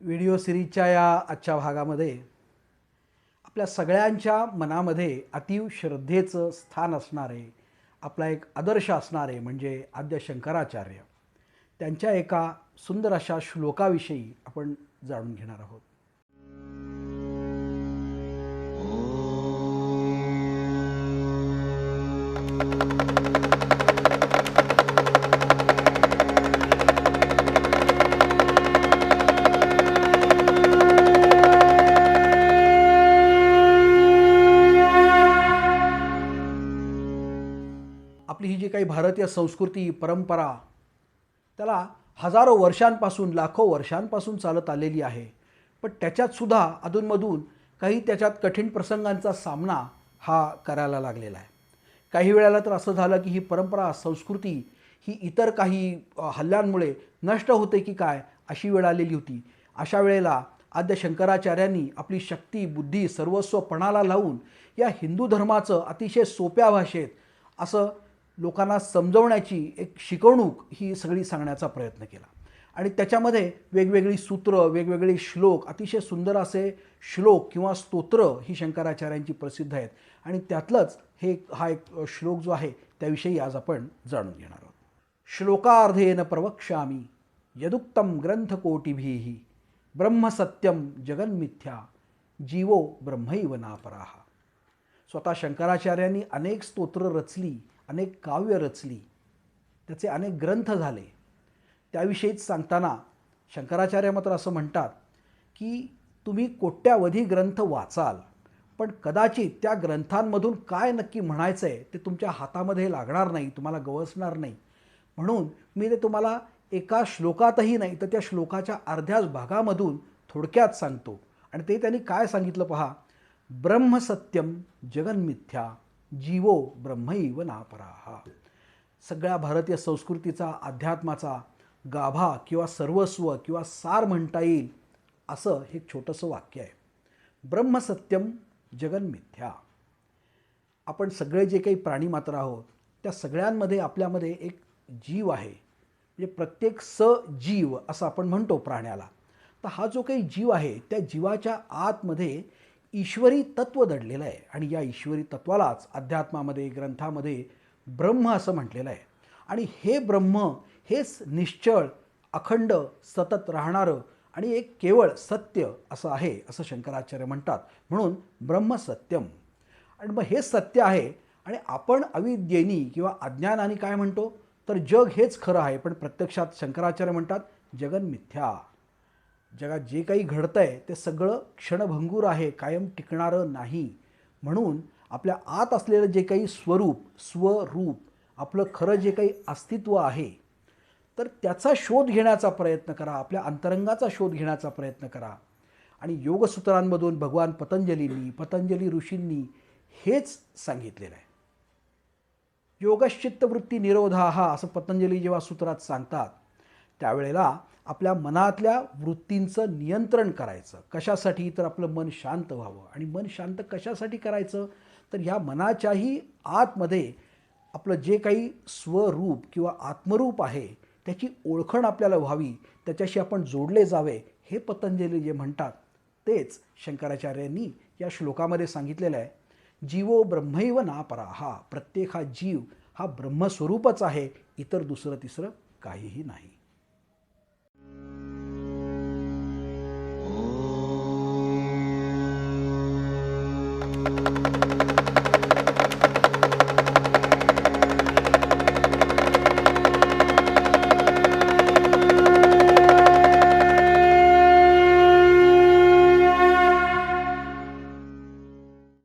Video सिरीजच्या या आजच्या भागामध्ये आपल्या सगळ्यांच्या मनामध्ये अतिव श्रद्धेचं स्थान असणारे आपला एक आदर्श असणारे म्हणजे आद्य शंकराचार्य त्यांच्या एका सुंदर अशा श्लोकाविषयी आपण जाणून घेणार आहोत. आपली काही भारतीय संस्कृती परंपरा त्याला हजारो वर्षांपासून लाखो वर्षांपासून चालत आलेली आहे. पण त्याच्यातसुद्धा अधूनमधून काही त्याच्यात कठीण प्रसंगांचा सामना हा करायला लागलेला आहे. काही वेळेला तर असं झालं की ही परंपरा संस्कृती ही इतर काही हल्ल्यांमुळे नष्ट होते की काय अशी वेळ आलेली होती. अशा वेळेला आद्य शंकराचार्यांनी आपली शक्ती बुद्धी सर्वस्व पणाला लावून या हिंदू धर्माचं अतिशय सोप्या भाषेत असं लोकांना समजवण्याची एक शिकवणूक ही सगळी सांगण्याचा प्रयत्न केला. आणि त्याच्यामध्ये वेगवेगळी सूत्र वेगवेगळे श्लोक अतिशय सुंदर असे श्लोक किंवा स्तोत्र ही शंकराचार्यांची प्रसिद्ध आहेत. आणि त्यातलंच हे हा एक श्लोक जो आहे त्याविषयी आज आपण जाणून घेणार आहोत. श्लोकार्धेन प्रवक्ष्यामी यदुक्तम ग्रंथकोटिभिः ब्रह्मसत्यम जगन्मिथ्या जीवो ब्रह्मैव नापराहा स्वतः शंकराचार्यांनी अनेक स्तोत्र रचली अनेक काव्य रचली त्याचे अनेक ग्रंथ झाले. त्याविषयीच सांगताना शंकराचार्य मात्र असं म्हणतात की तुम्ही कोट्यावधी ग्रंथ वाचाल पण कदाचित त्या ग्रंथांमधून काय नक्की म्हणायचं आहे ते तुमच्या हातामध्ये लागणार नाही तुम्हाला गवसणार नाही. म्हणून मी ते तुम्हाला एका श्लोकातही नाही तर त्या श्लोकाच्या अर्ध्याच भागामधून थोडक्यात सांगतो. आणि ते त्यांनी काय सांगितलं पहा? ब्रह्मसत्यम जगन्मिथ्या जीवो ब्रह्मैव नापराहा सगळ्या भारतीय संस्कृतीचा अध्यात्माचा गाभा किंवा सर्वस्व किंवा सार म्हणता येईल असं हे छोटंसं वाक्य आहे. ब्रह्मसत्यम जगन्मिथ्या. आपण सगळे जे काही प्राणी मात्र आहोत त्या सगळ्यांमध्ये आपल्यामध्ये एक जीव आहे. म्हणजे प्रत्येक सजीव असं आपण म्हणतो प्राण्याला. तर हा जो काही जीव आहे त्या जीवाच्या आतमध्ये ईश्वरी तत्व दडलेलं आहे. आणि या ईश्वरी तत्वालाच अध्यात्मामध्ये ग्रंथामध्ये ब्रह्म असं म्हटलेलं आहे. आणि हे ब्रह्म हेच निश्चळ अखंड सतत राहणारं आणि एक केवळ सत्य असं आहे असं शंकराचार्य म्हणतात. म्हणून ब्रह्मसत्यम आणि मग हे सत्य आहे आणि आपण अविद्येनी किंवा अज्ञानाने काय म्हणतो? तर जग हेच खरं आहे. पण प्रत्यक्षात शंकराचार्य म्हणतात जगन मिथ्या. जगात जे काही घडतं आहे ते सगळं क्षणभंगूर आहे कायम टिकणारं नाही. म्हणून आपल्या आत असलेलं जे काही स्वरूप स्वरूप आपलं खरं जे काही अस्तित्व आहे तर त्याचा शोध घेण्याचा प्रयत्न करा आपल्या अंतरंगाचा शोध घेण्याचा प्रयत्न करा. आणि योगसूत्रांमधून भगवान पतंजलींनी पतंजली ऋषींनी हेच सांगितलेलं आहे. योगश्चित्तवृत्ती निरोधा हा असं पतंजली जेव्हा सूत्रात सांगतात त्यावेळेला आपल्या मनातल्या वृत्तींचं नियंत्रण करायचं. कशासाठी तर आपलं मन शांत व्हावं. आणि मन शांत कशासाठी करायचं? तर ह्या मनाच्याही आतमध्ये आपलं जे काही स्वरूप किंवा आत्मरूप आहे त्याची ओळखण आपल्याला व्हावी त्याच्याशी आपण जोडले जावे हे पतंजली जे म्हणतात तेच शंकराचार्यांनी या श्लोकामध्ये सांगितलेलं आहे. जीवो ब्रह्मैव नापरा हा प्रत्येक हा जीव हा ब्रह्मस्वरूपच आहे इतर दुसरं तिसरं काहीही नाही.